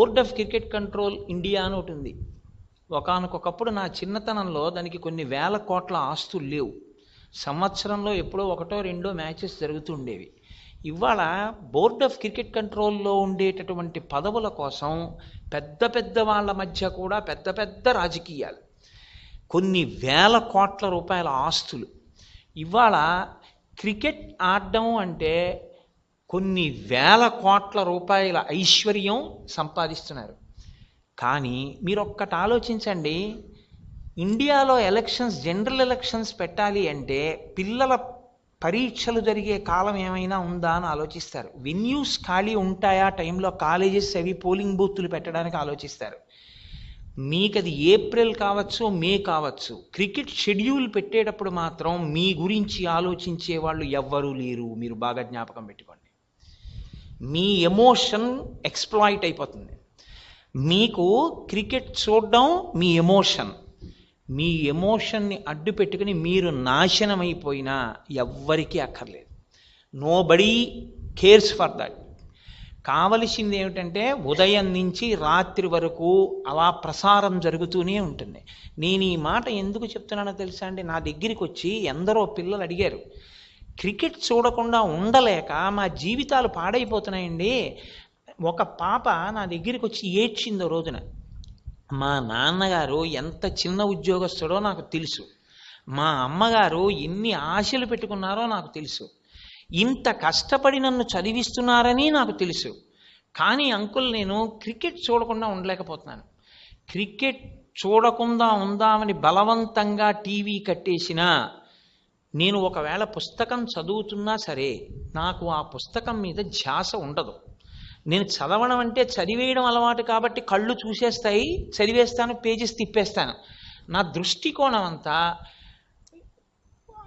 Board of cricket control India అని ఒకటి ఉంది. ఒకనకొకప్పుడు నా చిన్నతనంలో దానికి కొన్ని వేల కోట్ల ఆస్తులు లేవు. సంవత్సరంలో ఎప్పుడో ఒకటో రెండో మ్యాచెస్ జరుగుతూ ఉండేవి. ఇవాళ బోర్డ్ ఆఫ్ క్రికెట్ కంట్రోల్లో ఉండేటటువంటి పదవుల కోసం పెద్ద పెద్ద వాళ్ళ మధ్య కూడా పెద్ద పెద్ద రాజకీయాలు. కొన్ని వేల కోట్ల రూపాయల ఆస్తులు. ఇవాళ క్రికెట్ ఆడడం అంటే కొన్ని వేల కోట్ల రూపాయల ఐశ్వర్యం సంపాదిస్తున్నారు. కానీ మీరు ఒక్కటి ఆలోచించండి ఇండియాలో ఎలక్షన్స్ జనరల్ ఎలక్షన్స్ పెట్టాలి అంటే పిల్లల పరీక్షలు జరిగే కాలం ఏమైనా ఉందా అని ఆలోచిస్తారు. వెన్యూస్ ఖాళీ ఉంటాయా టైంలో? కాలేజెస్ అవి పోలింగ్ బూత్లు పెట్టడానికి ఆలోచిస్తారు. మీకు అది ఏప్రిల్ కావచ్చు మే కావచ్చు. క్రికెట్ షెడ్యూల్ పెట్టేటప్పుడు మాత్రం మీ గురించి ఆలోచించే వాళ్ళు ఎవ్వరూ లేరు. మీరు బాగా జ్ఞాపకం పెట్టుకోండి. మీ ఎమోషన్ ఎక్స్ప్లాయిట్ అయిపోతుంది. మీకు క్రికెట్ చూడడం మీ ఎమోషన్. మీ ఎమోషన్ని అడ్డు పెట్టుకుని మీరు నాశనం అయిపోయినా ఎవ్వరికీ అక్కర్లేదు. Nobody cares for that కావలసింది ఏమిటంటే ఉదయం నుంచి రాత్రి వరకు అలా ప్రసారం జరుగుతూనే ఉంటుంది. నేను ఈ మాట ఎందుకు చెప్తున్నానో తెలుసా అండి? నా దగ్గరికి వచ్చి ఎందరో పిల్లలు అడిగారు. క్రికెట్ చూడకుండా ఉండలేక మా జీవితాలు పాడైపోతున్నాయండి. ఒక పాప నా దగ్గరికి వచ్చి ఏడ్చిందో రోజున మా నాన్నగారు ఎంత చిన్న ఉద్యోగస్తుడో నాకు తెలుసు. మా అమ్మగారు ఎన్ని ఆశలు పెట్టుకున్నారో నాకు తెలుసు. ఇంత కష్టపడి నన్ను చదివిస్తున్నారని నాకు తెలుసు. కానీ అంకుల్ నేను క్రికెట్ చూడకుండా ఉండలేకపోతున్నాను. క్రికెట్ చూడకుండా ఉందామని బలవంతంగా టీవీ కట్టేసినా నేను ఒకవేళ పుస్తకం చదువుతున్నా సరే నాకు ఆ పుస్తకం మీద ధ్యాస ఉండదు. నేను చదవడం అంటే చదివేయడం అలవాటు కాబట్టి కళ్ళు చూసేస్తాయి చదివేస్తాను పేజెస్ తిప్పేస్తాను. నా దృష్టికోణం అంతా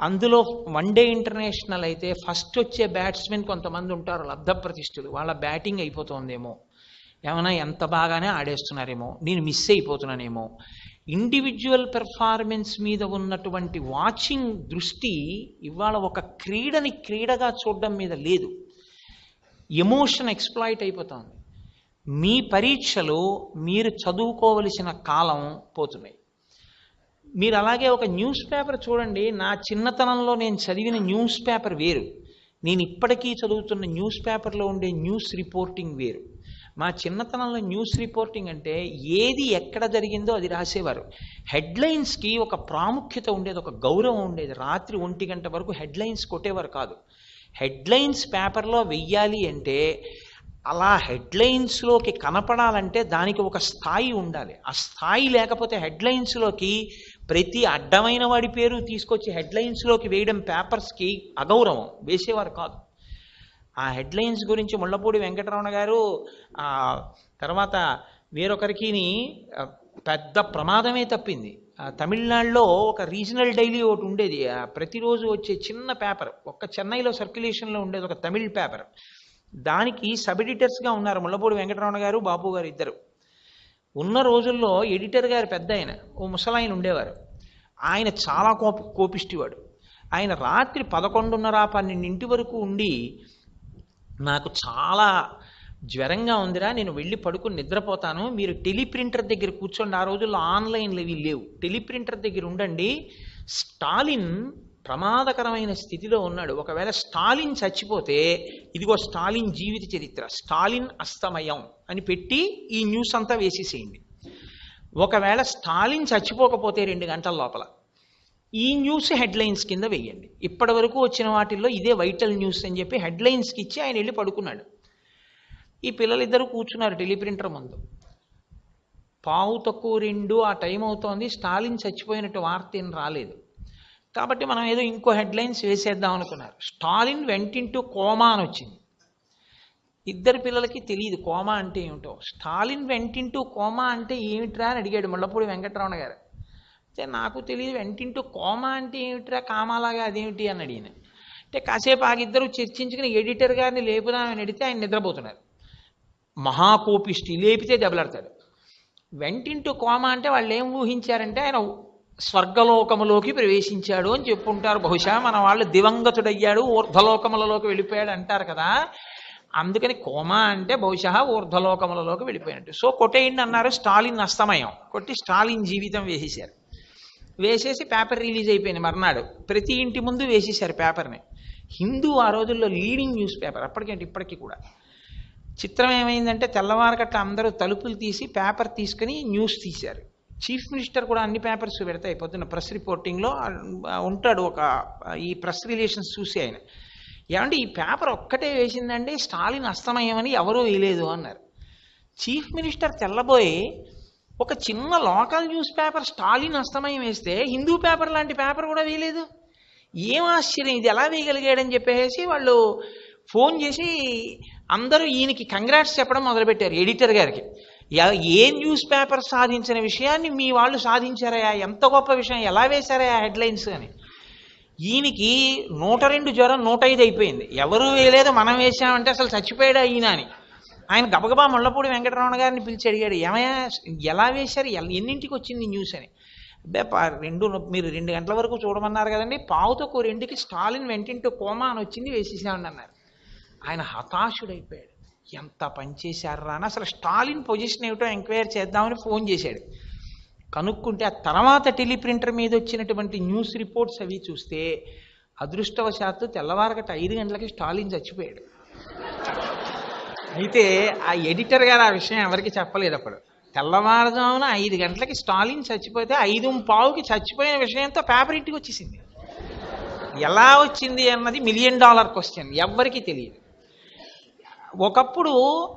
అందులో వన్ డే ఇంటర్నేషనల్ అయితే ఫస్ట్ వచ్చే బ్యాట్స్మెన్ కొంతమంది ఉంటారు లబ్ధ ప్రతిష్ఠులు వాళ్ళ బ్యాటింగ్ అయిపోతుందేమో. ఏమైనా ఎంత బాగానే ఆడేస్తున్నారేమో. నేను మిస్ అయిపోతున్నానేమో. ఇండివిజువల్ పెర్ఫార్మెన్స్ మీద ఉన్నటువంటి వాచింగ్ దృష్టి ఇవాళ ఒక క్రీడని క్రీడగా చూడడం మీద లేదు. ఎమోషన్ ఎక్స్ప్లాయిట్ అయిపోతుంది. మీ పరీక్షలు మీరు చదువుకోవలసిన కాలం పోతున్నాయి మీరు అలాగే ఒక న్యూస్ పేపర్ చూడండి. నా చిన్నతనంలో నేను చదివిన న్యూస్ పేపర్ వేరు. నేను ఇప్పటికీ చదువుతున్న న్యూస్ పేపర్లో ఉండే న్యూస్ రిపోర్టింగ్ వేరు. మా చిన్నతనంలో న్యూస్ రిపోర్టింగ్ అంటే ఏది ఎక్కడ జరిగిందో అది రాసేవారు. హెడ్లైన్స్కి ఒక ప్రాముఖ్యత ఉండేది ఒక గౌరవం ఉండేది. రాత్రి ఒంటి గంట వరకు హెడ్లైన్స్ కొట్టేవారు కాదు. హెడ్లైన్స్ పేపర్లో వెయ్యాలి అంటే అలా హెడ్లైన్స్లోకి కనపడాలంటే దానికి ఒక స్థాయి ఉండాలి. ఆ స్థాయి లేకపోతే హెడ్లైన్స్లోకి ప్రతి అడ్డమైన వాడి పేరు తీసుకొచ్చి హెడ్లైన్స్లోకి వేయడం పేపర్స్కి అగౌరవం. వేసేవారు కాదు. ఆ హెడ్లైన్స్ గురించి ముళ్ళపూడి వెంకటరమణ గారు తర్వాత వేరొకరికి పెద్ద ప్రమాదమే తప్పింది. ఆ, తమిళనాడులో ఒక రీజనల్ డైలీ ఒకటి ఉండేది. ప్రతిరోజు వచ్చే చిన్న పేపర్ ఒక్క చెన్నైలో సర్క్యులేషన్లో ఉండేది ఒక తమిళ్ పేపర్. దానికి సబ్ ఎడిటర్స్గా ఉన్నారు ముళ్ళపూడి వెంకటరమణ గారు బాబు గారు ఇద్దరు. ఉన్న రోజుల్లో ఎడిటర్ గారు పెద్ద ఆయన ఓ ముసలాయన ఉండేవారు. ఆయన చాలా కోప కోపిష్టివాడు. ఆయన రాత్రి పదకొండున్నర పన్నెండింటి వరకు ఉండి నాకు చాలా జ్వరంగా ఉందిరా నేను వెళ్ళి పడుకుని నిద్రపోతాను. మీరు టెలిప్రింటర్ దగ్గర కూర్చోండి ఆ రోజుల్లో ఆన్లైన్లు ఇవి లేవు. టెలిప్రింటర్ దగ్గర ఉండండి. స్టాలిన్ ప్రమాదకరమైన స్థితిలో ఉన్నాడు. ఒకవేళ స్టాలిన్ చచ్చిపోతే ఇదిగో స్టాలిన్ జీవిత చరిత్ర స్టాలిన్ అస్తమయం అని పెట్టి ఈ న్యూస్ అంతా వేసేసేయండి. ఒకవేళ స్టాలిన్ చచ్చిపోకపోతే రెండు గంటల లోపల. ఈ న్యూస్ హెడ్లైన్స్ కింద వేయండి. ఇప్పటి వరకు వచ్చిన వాటిల్లో ఇదే వైటల్ న్యూస్ అని చెప్పి హెడ్లైన్స్కి ఇచ్చి ఆయన వెళ్ళి పడుకున్నాడు. ఈ పిల్లలిద్దరూ కూర్చున్నారు టెలిప్రింటర్ ముందు. పావు తక్కువ రెండు ఆ టైం అవుతోంది స్టాలిన్ చచ్చిపోయినట్టు వార్త ఏం రాలేదు. కాబట్టి మనం ఏదో ఇంకో హెడ్లైన్స్ వేసేద్దాం అనుకున్నారు. స్టాలిన్ వెంటింటూ కోమా అని వచ్చింది. ఇద్దరు పిల్లలకి తెలియదు కోమా అంటే ఏమిటో. స్టాలిన్ వెంటింటూ కోమా అంటే ఏమిట్రా అని అడిగాడు ముళ్ళపూడి వెంకటరమణ గారు. అంటే నాకు తెలియదు వెంటింటూ కోమా అంటే ఏమిట్రా? కామాలాగా అదేమిటి అని అడిగిన. అంటే కాసేపు ఆగిద్దరు చర్చించుకుని ఎడిటర్ గారిని లేపుదామని అడిగితే ఆయన నిద్రపోతున్నారు. మహాకోపిష్టి లేపితే దెబ్బలాడతాడు. వెంటింటూ కోమ అంటే వాళ్ళు ఏం ఊహించారంటే ఆయన స్వర్గలోకములోకి ప్రవేశించాడు అని చెప్పుంటారు. బహుశా మన వాళ్ళు దివంగతుడయ్యాడు ఊర్ధలోకములలోకి వెళ్ళిపోయాడు అంటారు కదా. అందుకని కోమా అంటే బహుశా ఊర్ధలోకములలోకి వెళ్ళిపోయినట్టు. సో కొట్టేయండి అన్నారు స్టాలిన్ అస్తమయం. కొట్టి స్టాలిన్ జీవితం వేసేశారు. వేసేసి పేపర్ రిలీజ్ అయిపోయింది మర్నాడు. ప్రతి ఇంటి ముందు వేసేశారు పేపర్ని. హిందూ ఆ రోజుల్లో లీడింగ్ న్యూస్ పేపర్ అప్పటికేంటి? ఇప్పటికీ కూడా. చిత్రం ఏమైందంటే తెల్లవారగట్ట అందరూ తలుపులు తీసి పేపర్ తీసుకుని న్యూస్ తీశారు. చీఫ్ మినిస్టర్ కూడా అన్ని పేపర్స్ పెడతాయి. పొద్దున్న ప్రెస్ రిపోర్టింగ్లో ఉంటాడు ఒక ఈ ప్రెస్ రిలేషన్స్ చూసి ఆయన. ఏమంటే ఈ పేపర్ ఒక్కటే వేసిందండి స్టాలిన్ అస్తమయమని ఎవరూ వేయలేదు అన్నారు. చీఫ్ మినిస్టర్ తెల్లబోయి ఒక చిన్న లోకల్ న్యూస్ పేపర్ స్టాలిన్ అస్తమయం వేస్తే హిందూ పేపర్ లాంటి పేపర్ కూడా వేయలేదు. ఏం ఆశ్చర్యం ఇది ఎలా వేయగలిగాడని చెప్పేసి వాళ్ళు ఫోన్ చేసి అందరూ ఈయనకి కంగ్రాట్స్ చెప్పడం మొదలుపెట్టారు ఎడిటర్ గారికి. ఏ న్యూస్ పేపర్ సాధించిన విషయాన్ని మీ వాళ్ళు సాధించారయా? ఎంత గొప్ప విషయం ఎలా వేశారయా హెడ్లైన్స్ అని. ఈయనకి నూట రెండు జ్వరం నూట ఐదు అయిపోయింది. ఎవరు వేయలేదు మనం వేసామంటే అసలు చచ్చిపోయాడా ఈయన అని. ఆయన గబగబా ముళ్ళపూడి వెంకటరమణ గారిని పిలిచి అడిగాడు ఏమయ్యా ఎలా వేశారు? ఎన్నింటికి వచ్చింది న్యూస్ అని? అబ్బే రెండు మీరు రెండు గంటల వరకు చూడమన్నారు కదండి పావుతో ఒక రెండుకి స్టాలిన్ వెంటింటూ కోమా అని వచ్చింది వేసేసామని అన్నారు. ఆయన హతాశుడైపోయాడు. ఎంత పనిచేశారా అని అసలు స్టాలిన్ పొజిషన్ ఏమిటో ఎంక్వైర్ చేద్దామని ఫోన్ చేశాడు. కనుక్కుంటే ఆ తర్వాత టెలిప్రింటర్ మీద వచ్చినటువంటి న్యూస్ రిపోర్ట్స్ అవి చూస్తే అదృష్టవశాత్తు తెల్లవారగట ఐదు గంటలకి స్టాలిన్ చచ్చిపోయాడు. అయితే ఆ ఎడిటర్ గారు ఆ విషయం ఎవరికి చెప్పలేదు అప్పుడు. తెల్లవారుజామున ఐదు గంటలకి స్టాలిన్ చచ్చిపోతే ఐదు పావుకి చచ్చిపోయిన విషయంతో పేపర్ ఇంటికి వచ్చేసింది. ఎలా వచ్చింది అన్నది మిలియన్ డాలర్ క్వశ్చన్ ఎవ్వరికీ తెలియదు. ఒకప్పుడు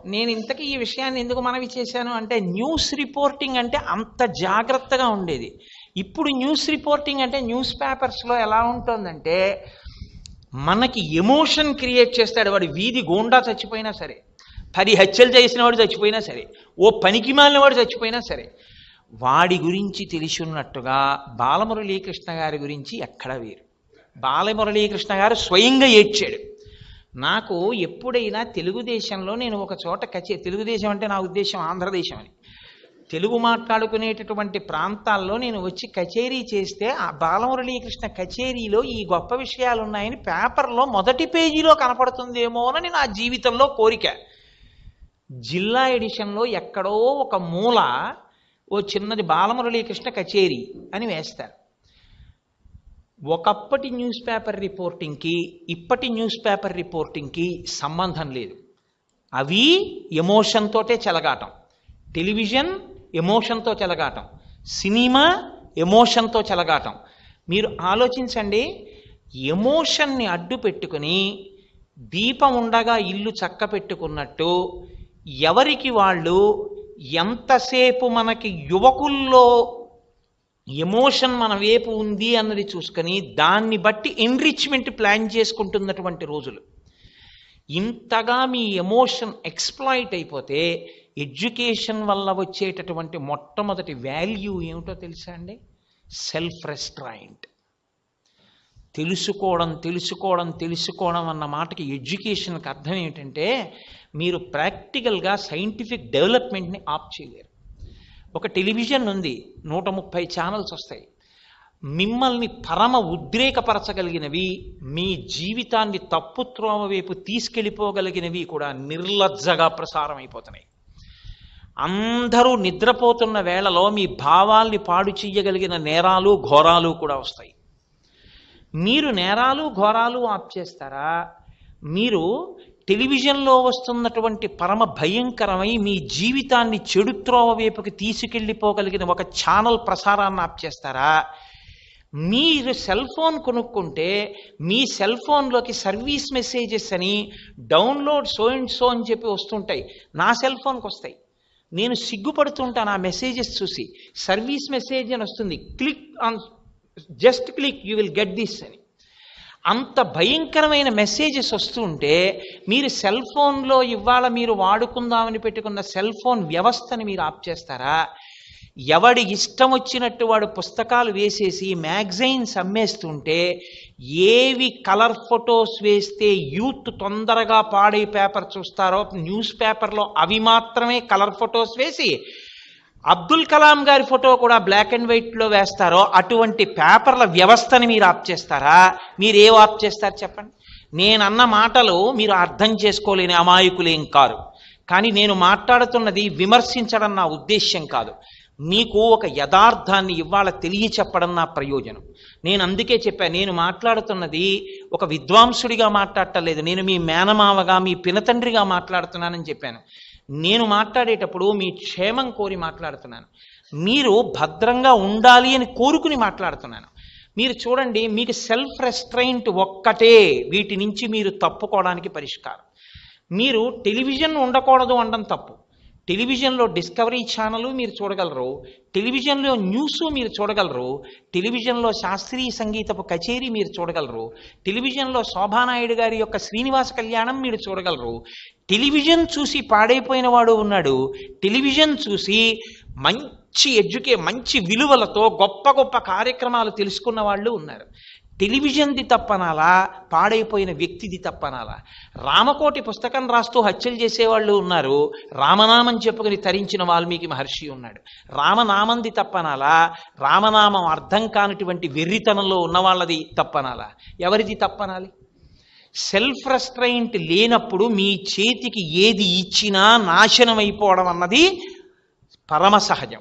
నేను ఇంతకీ ఈ విషయాన్ని ఎందుకు మనవి చేశాను అంటే న్యూస్ రిపోర్టింగ్ అంటే అంత జాగ్రత్తగా ఉండేది. ఇప్పుడు న్యూస్ రిపోర్టింగ్ అంటే న్యూస్ పేపర్స్లో ఎలా ఉంటుందంటే మనకి ఎమోషన్ క్రియేట్ చేస్తాడు వాడు వీధి గోండా చచ్చిపోయినా సరే. పది హత్యలు చేసిన వాడు చచ్చిపోయినా సరే ఓ పనికి మాలిన వాడు చచ్చిపోయినా సరే వాడి గురించి తెలిసి ఉన్నట్టుగా బాలమురళీకృష్ణ గారి గురించి ఎక్కడ వేరు. బాలమురళీకృష్ణ గారు స్వయంగా ఏడ్చాడు. నాకు ఎప్పుడైనా తెలుగుదేశంలో నేను ఒక చోట కచే తెలుగుదేశం అంటే నా ఉద్దేశం ఆంధ్రదేశం అని. తెలుగు మాట్లాడుకునేటటువంటి ప్రాంతాల్లో నేను వచ్చి కచేరీ చేస్తే ఆ బాలమురళీకృష్ణ కచేరీలో ఈ గొప్ప విషయాలు ఉన్నాయని పేపర్లో మొదటి పేజీలో కనపడుతుందేమో అని నా జీవితంలో కోరిక. జిల్లా ఎడిషన్లో ఎక్కడో ఒక మూల ఓ చిన్నది బాలమురళీకృష్ణ కచేరీ అని వేస్తారు. ఒకప్పటి న్యూస్ పేపర్ రిపోర్టింగ్కి ఇప్పటి న్యూస్ పేపర్ రిపోర్టింగ్కి సంబంధం లేదు. అవి ఎమోషన్తోటే చెలగాటం. టెలివిజన్ ఎమోషన్తో చెలగాటం. సినిమా ఎమోషన్తో చెలగాటం. మీరు ఆలోచించండి ఎమోషన్ని అడ్డు పెట్టుకుని దీపం ఉండగా ఇల్లు చక్క పెట్టుకున్నట్టు ఎవరికి వాళ్ళు ఎంతసేపు మనకి యువకుల్లో ఎమోషన్ మన వైపు ఉంది అన్నది చూసుకొని దాన్ని బట్టి ఎన్రిచ్మెంట్ ప్లాన్ చేసుకుంటున్నటువంటి రోజులు. ఇంతగా మీ ఎమోషన్ ఎక్స్ప్లాయిట్ అయిపోతే ఎడ్యుకేషన్ వల్ల వచ్చేటటువంటి మొట్టమొదటి వాల్యూ ఏమిటో తెలుసా అండి? సెల్ఫ్ రెస్ట్రాయింట్ తెలుసుకోవడం తెలుసుకోవడం తెలుసుకోవడం అన్న మాటకి ఎడ్యుకేషన్కి అర్థం ఏంటంటే మీరు ప్రాక్టికల్గా సైంటిఫిక్ డెవలప్మెంట్ని ఆప్ చేయలేరు. ఒక టెలివిజన్ ఉంది నూట ముప్పై ఛానల్స్ వస్తాయి. మిమ్మల్ని పరమ ఉద్రేకపరచగలిగినవి మీ జీవితాన్ని తప్పుత్రోమ వైపు తీసుకెళ్ళిపోగలిగినవి కూడా నిర్లజ్జగా ప్రసారం అయిపోతున్నాయి అందరూ నిద్రపోతున్న వేళలో మీ భావాల్ని పాడు చెయ్యగలిగిన నేరాలు ఘోరాలు కూడా వస్తాయి. మీరు నేరాలు ఘోరాలు ఆప్ చేస్తారా? మీరు టెలివిజన్లో వస్తున్నటువంటి పరమ భయంకరమై మీ జీవితాన్ని చెడుత్రోవ వైపుకి తీసుకెళ్ళిపోగలిగిన ఒక ఛానల్ ప్రసారాన్ని ఆప్ చేస్తారా? మీరు సెల్ ఫోన్ కొనుక్కుంటే మీ సెల్ ఫోన్లోకి సర్వీస్ మెసేజెస్ అని డౌన్లోడ్ సో అండ్ సో అని చెప్పి వస్తుంటాయి. నా సెల్ ఫోన్కి వస్తాయి. నేను సిగ్గుపడుతుంటాను ఆ మెసేజెస్ చూసి. సర్వీస్ మెసేజ్ అని వస్తుంది. Click on just click you will get this అని. అంత భయంకరమైన మెసేజెస్ వస్తుంటే మీరు సెల్ ఫోన్లో ఇవాళ మీరు వాడుకుందామని పెట్టుకున్న సెల్ ఫోన్ వ్యవస్థని మీరు ఆప్ చేస్తారా? ఎవడి ఇష్టం వచ్చినట్టు వాడు పుస్తకాలు వేసేసి మ్యాగజైన్స్ అమ్మేస్తుంటే ఏవి కలర్ ఫొటోస్ వేస్తే యూత్ తొందరగా పాడే పేపర్ చూస్తారో న్యూస్ పేపర్లో అవి మాత్రమే కలర్ ఫొటోస్ వేసి అబ్దుల్ కలాం గారి ఫోటో కూడా బ్లాక్ అండ్ వైట్లో వేస్తారో అటువంటి పేపర్ల వ్యవస్థని మీరు ఆప్ చేస్తారా? మీరు ఏం ఆప్ చేస్తారు చెప్పండి? నేనన్న మాటలు మీరు అర్థం చేసుకోలేని అమాయకులేం కారు. కానీ నేను మాట్లాడుతున్నది విమర్శించడం నా ఉద్దేశ్యం కాదు. మీకు ఒక యథార్థాన్ని ఇవాళ తెలియ చెప్పడం నా ప్రయోజనం. నేను అందుకే చెప్పాను నేను మాట్లాడుతున్నది ఒక విద్వాంసుడిగా మాట్లాడటం లేదు. నేను మీ మేనమావగా మీ పినతండ్రిగా మాట్లాడుతున్నానని చెప్పాను. నేను మాట్లాడేటప్పుడు మీ క్షేమం కోరి మాట్లాడుతున్నాను. మీరు భద్రంగా ఉండాలి అని కోరుకుని మాట్లాడుతున్నాను. మీరు చూడండి మీకు సెల్ఫ్ రెస్ట్రైంట్ ఒక్కటే. వీటి నుంచి మీరు తప్పుకోవడానికి పరిష్కారం. మీరు టెలివిజన్ ఉండకూడదు అనడం తప్పు. టెలివిజన్లో డిస్కవరీ ఛానల్ మీరు చూడగలరు టెలివిజన్లో న్యూస్ మీరు చూడగలరు టెలివిజన్లో శాస్త్రీయ సంగీతపు కచేరీ మీరు చూడగలరు టెలివిజన్లో శోభానాయుడు గారి యొక్క శ్రీనివాస కళ్యాణం మీరు చూడగలరు. టెలివిజన్ చూసి పాడైపోయిన వాడు ఉన్నాడు. టెలివిజన్ చూసి మంచి ఎడ్యుకే మంచి విలువలతో గొప్ప గొప్ప కార్యక్రమాలు తెలుసుకున్న వాళ్ళు ఉన్నారు. టెలివిజన్ది తప్పనాలా? పాడైపోయిన వ్యక్తిది తప్పనాలా? రామకోటి పుస్తకం రాస్తూ హత్యలు చేసేవాళ్ళు ఉన్నారు. రామనామం చెప్పుకుని తరించిన వాల్మీకి మహర్షి ఉన్నాడు. రామనామంది తప్పనాలా? రామనామం అర్థం కానటువంటి వెర్రితనంలో ఉన్న వాళ్ళది తప్పనాలా? ఎవరిది తప్పనాలి? సెల్ఫ్ రెస్ట్రైంట్ లేనప్పుడు మీ చేతికి ఏది ఇచ్చినా నాశనం అయిపోవడం అన్నది పరమ సహజం.